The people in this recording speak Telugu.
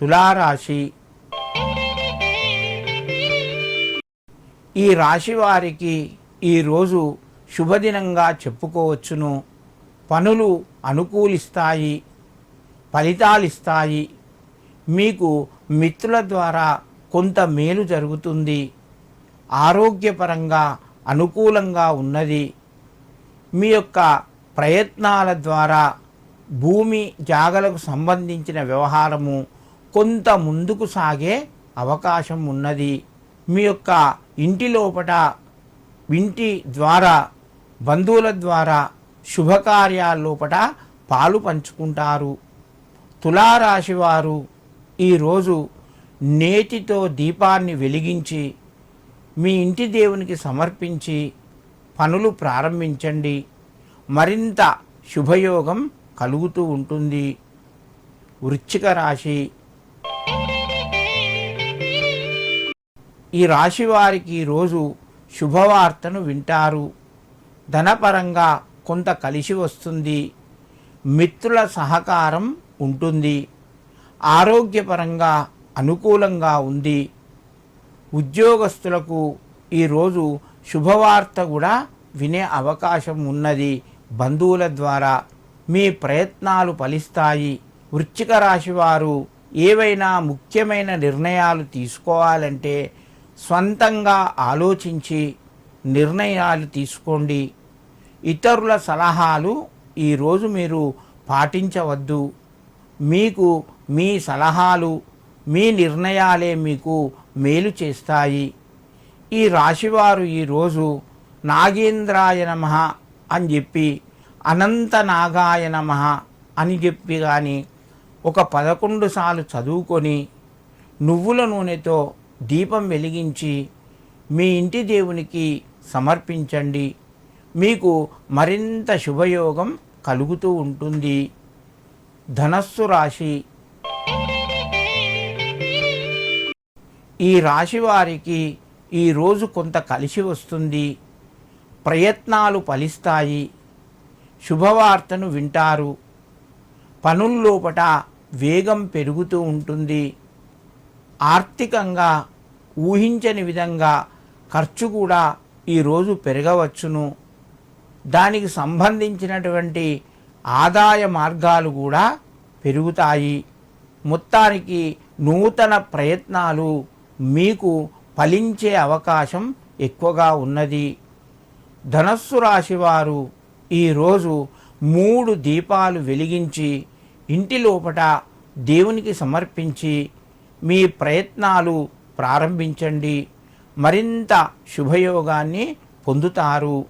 తులారాశి. ఈ రాశి వారికి ఈరోజు శుభదినంగా చెప్పుకోవచ్చును. పనులు అనుకూలిస్తాయి ఫలితాలిస్తాయి. మీకు మిత్రుల ద్వారా కొంత మేలు జరుగుతుంది. ఆరోగ్యపరంగా అనుకూలంగా ఉన్నది. మీ యొక్క ప్రయత్నాల ద్వారా భూమి జాగలకు సంబంధించిన వ్యవహారము కొంత ముందుకు సాగే అవకాశం ఉన్నది. మీ యొక్క ఇంటి లోపట ఇంటి ద్వారా బంధువుల ద్వారా శుభకార్యాల లోపట పాలు పంచుకుంటారు. తులారాశి వారు ఈరోజు నేతితో దీపాన్ని వెలిగించి మీ ఇంటి దేవునికి సమర్పించి పనులు ప్రారంభించండి. మరింత శుభయోగం కలుగుతూ ఉంటుంది. వృచ్చిక రాశి ఈ రాశి వారికి ఈరోజు శుభవార్తను వింటారు. ధనపరంగా కొంత కలిసి వస్తుంది. మిత్రుల సహకారం ఉంటుంది. ఆరోగ్యపరంగా అనుకూలంగా ఉంది. ఉద్యోగస్తులకు ఈరోజు శుభవార్త కూడా వినే అవకాశం ఉన్నది. బంధువుల ద్వారా మీ ప్రయత్నాలు ఫలిస్తాయి. వృశ్చిక రాశి వారు ఏవైనా ముఖ్యమైన నిర్ణయాలు తీసుకోవాలంటే స్వంతంగా ఆలోచించి నిర్ణయాలు తీసుకోండి. ఇతరుల సలహాలు ఈరోజు మీరు పాటించవద్దు. మీకు మీ సలహాలు మీ నిర్ణయాలే మీకు మేలు చేస్తాయి. ఈ రాశివారు ఈరోజు నాగేంద్రాయ నమ అని చెప్పి అనంత నాగాయ నమ అని చెప్పి కానీ ఒక పదకొండు సార్లు చదువుకొని నువ్వుల నూనెతో దీపం వెలిగించి మీ ఇంటి దేవునికి సమర్పించండి. మీకు మరింత శుభయోగం కలుగుతూ ఉంటుంది. ధనస్సు రాశి. ఈ రాశి వారికి ఈరోజు కొంత కలిసి వస్తుంది. ప్రయత్నాలు ఫలిస్తాయి. శుభవార్తను వింటారు. పనుల్లోపట వేగం పెరుగుతూ ఉంటుంది. ఆర్థికంగా ఊహించని విధంగా ఖర్చు కూడా ఈరోజు పెరగవచ్చును. దానికి సంబంధించినటువంటి ఆదాయ మార్గాలు కూడా పెరుగుతాయి. మొత్తానికి నూతన ప్రయత్నాలు మీకు ఫలించే అవకాశం ఎక్కువగా ఉన్నది. ధనస్సు రాశివారు ఈరోజు మూడు దీపాలు వెలిగించి ఇంటి లోపట దేవునికి సమర్పించి మీ ప్రయత్నాలు ప్రారంభించండి. మరింత శుభయోగాన్ని పొందుతారు.